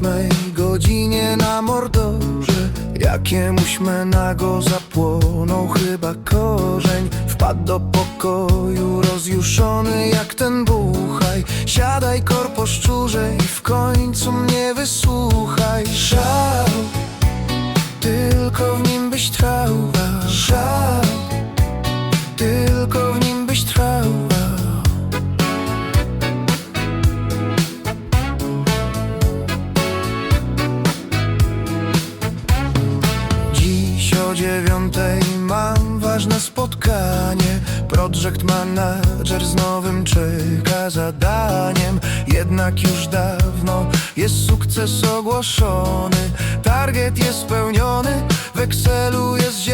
ósmej godzinie na mordorze. Jakiemuś menago zapłonął chyba korzeń. Wpadł do pokoju rozjuszony jak ten buchaj. Siadaj korpo szczurze i w końcu mnie wysłuchaj. Szał, tylko w nim byś trwał. Dziewiątej mam ważne spotkanie. Project manager z nowym czeka zadaniem. Jednak już dawno jest sukces ogłoszony. Target jest spełniony, w Excelu jest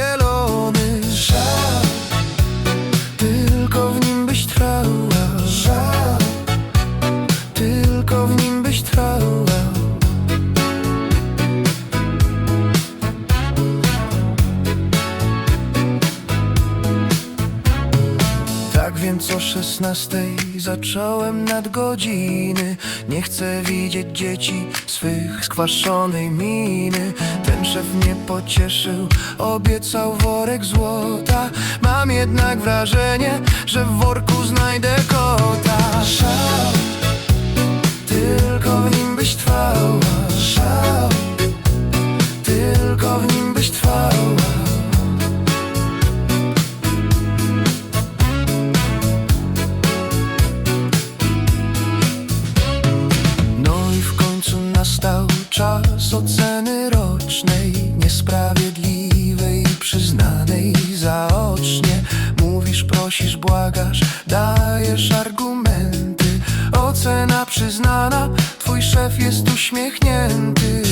Tak więc o szesnastej zacząłem nadgodziny. Nie chcę widzieć dzieci swych skwaszonej miny. Ten szef mnie pocieszył, obiecał worek złota. Mam jednak wrażenie, że w worku znajdę kota. Szał, tylko w nim byś trwała czas oceny rocznej Niesprawiedliwej, przyznanej zaocznie. Mówisz, prosisz, błagasz, dajesz argumenty. Ocena przyznana, twój szef jest uśmiechnięty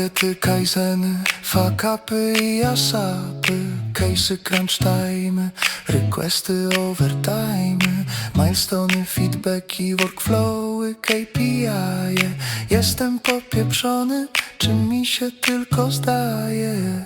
Targety, kaizeny, fakapy i asapy. Case'y, crunch time, requesty, overtime Milestone, feedbacki, workflowy, KPI -e. Jestem popieprzony, czy mi się tylko zdaje